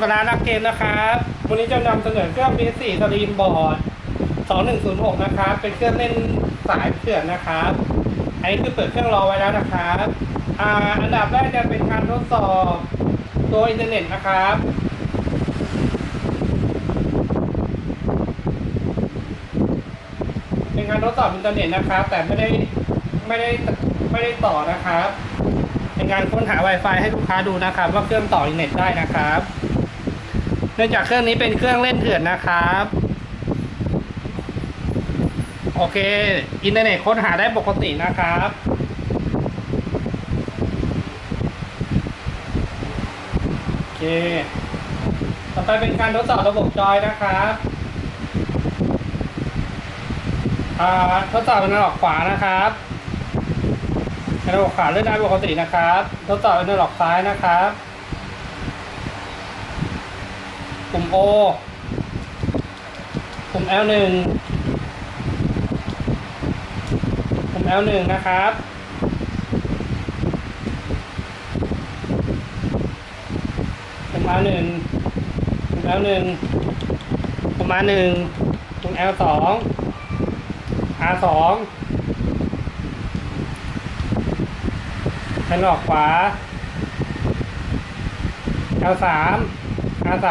กับร้านนักเกมนะครับ วันนี้จะนำเสนอเครื่อง PS4 สตรีมบอร์ด 2106 นะครับ เป็นเครื่องเล่นสายเถื่อนนะครับ อันนี้คือเปิดเครื่องรอไว้แล้วนะครับอ่าอันดับแรกจะเป็นการทดสอบตัวอินเทอร์เน็ตนะครับ เป็นการทดสอบอินเทอร์เน็ตนะครับ แต่ไม่ได้ไม่ได้ไม่ได้ต่อนะครับเป็นการค้นหา Wi-Fi ให้ลูกค้าดูนะครับ ว่าเครื่องต่ออินเทอร์เน็ตได้นะครับ นื่องจากเครื่องนี้เป็นเครื่องเล่นเถื่อนนะครับ โอเค อินเทอร์เน็ตค้นหาได้ปกตินะครับโอเค ต่อไปเป็นการทดสอบระบบจอยนะครับทดสอบเป็นระดับขวานะครับระดับขวาเลื่อนได้ปกตินะครับ ทดสอบเป็นระดับซ้ายนะครับ ปุ่ม O ปุ่ม L1 ปุ่ม L1 นะครับ ปุ่ม R1 ปุ่ม L1 ปุ่ม R1 ปุ่ม L2 R2 แผ่นออกขวา L3 R3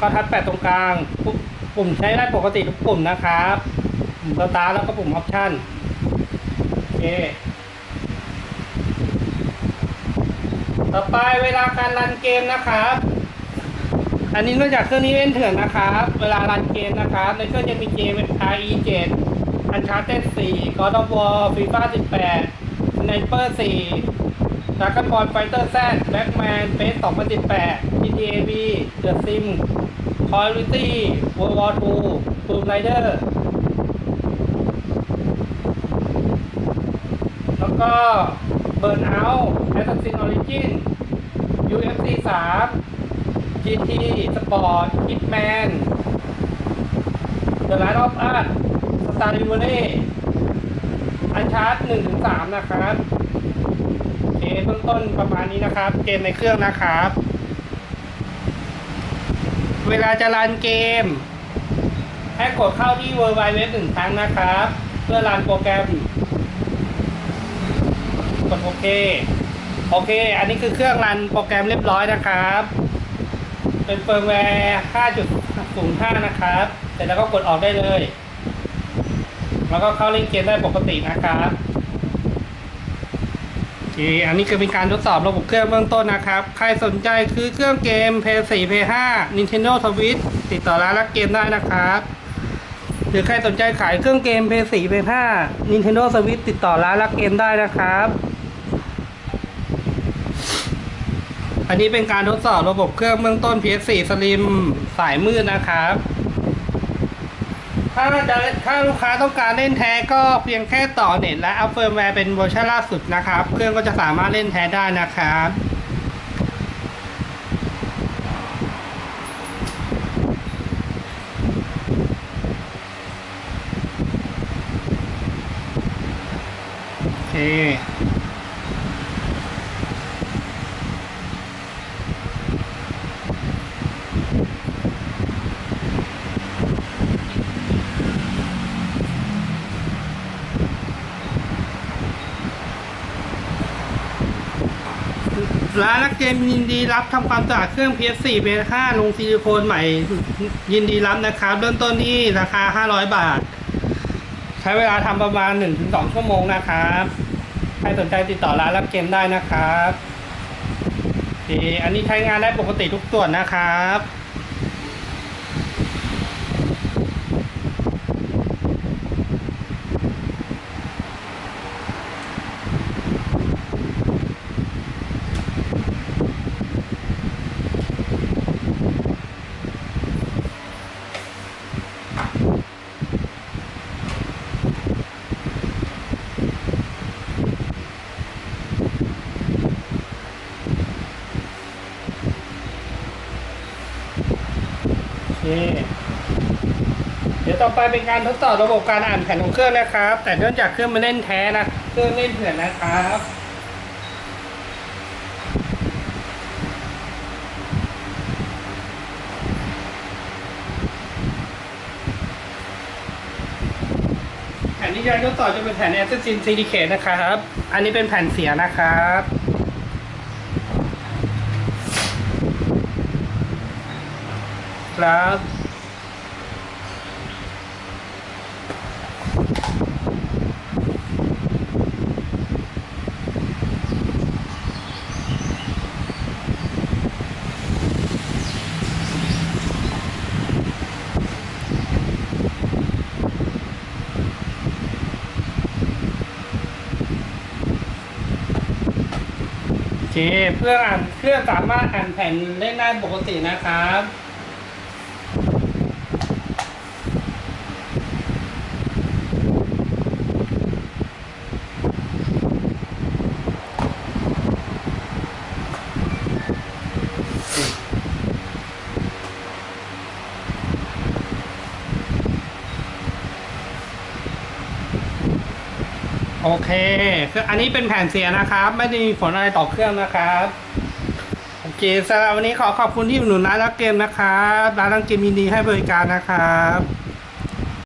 ก็ทัดแปดตรงกลางปุ่มปุ่มใช้ได้ปกติทุกปุ่มนะครับปุ่มสตาร์แล้วก็ปุ่มออปชั่นโอเคต่อไปเวลาการรันเกมนะครับ อันนี้นอกจากเครื่องนี้เล่นเถื่อนนะครับ เวลารันเกมนะครับ ในเครื่องจะมีเกม RE 7 Uncharted 4 God of War FIFA 18 Sniper 4 Dragon Ball Fighter Z Batman Face 2018 GTA V The Sim Call of Duty World War 2 Tomb Raider แล้วก็ Burnout Assassin's Origin UFC 3 GT Sport Hitman The Last of Us Star r i v a l y อันชาร์ต1ถึง3นะครับโอ เคเบื้องต้นประมาณนี้นะครับ เกมในเครื่องนะครับ เวลาจะรันเกม ให้กดเข้าที่ w w w หนึ่งครั้งนะครับ เพื่อรันโปรแกรม กดโอเค โอเค อันนี้คือเครื่องรันโปรแกรมเรียบร้อยนะครับ เป็นเฟิร์มแวร์ 5.05 นะครับ เสร็จแล้วก็กดออกได้เลย แล้วก็เข้าเล่นเกมได้ปกตินะครับ เคอันนี้คือเป็นการทดสอบระบบเครื่องเบื้องต้นนะครับ ใครสนใจคือเครื่องเกม PS4 PS5 Nintendo Switch ติดต่อร้านรักเกมได้นะครับ หรือใครสนใจขายเครื่องเกม PS4 PS5 Nintendo Switch ติดต่อร้านรักเกมได้นะครับ อันนี้เป็นการทดสอบระบบเครื่องเบื้องต้น PS4 Slim สายมืดนะครับ ถ้าจะถ้าลูกค้าต้องการเล่นแท้ก็เพียงแค่ต่อเน็ตและอัพเฟิร์มแวร์เป็นเวอร์ชันล่าสุดนะครับ เครื่องก็จะสามารถเล่นแท้ได้นะครับโอเค ร้านนักเกมยินดีรับทำความสะอาดเครื่อง PS4 PS5 ลงซิลิโคนใหม่ ยินดีรับนะครับ เริ่มต้นที่ราคา 500 บาท ใช้เวลาทำประมาณ 1-2 ชั่วโมงนะครับ ใครสนใจติดต่อร้านรับเกมได้นะครับอันนี้ใช้งานได้ปกติทุกส่วนนะครับี่เดี๋ยวต่อไปเป็นการทดสอบระบบการอ่านแผ่นของเครื่องนะครับ แต่เนื่องจากเครื่องมันเล่นแท้นะเครื่องเล่นเถื่อนนะครับแผ่นที่จะทดสอบจะเป็นแผ่นแอสซินซิลิเคตนะครับ อันนี้เป็นแผ่นเสียนะครับ ครับ โอเคเพื่ออ่านเครื่องสามารถอ่านแผ่นเล่นได้ปกตินะครับ โอเคคืออันนี้เป็นแผ่นเสียนะครับ ไม่ได้มีผลอะไรต่อเครื่องนะครับโอเคสำหรับวันนี้ขอขอบคุณที่อุดหนุนร้านรักเกมนะครับร้านรักเกมยินดีให้บริการนะครับ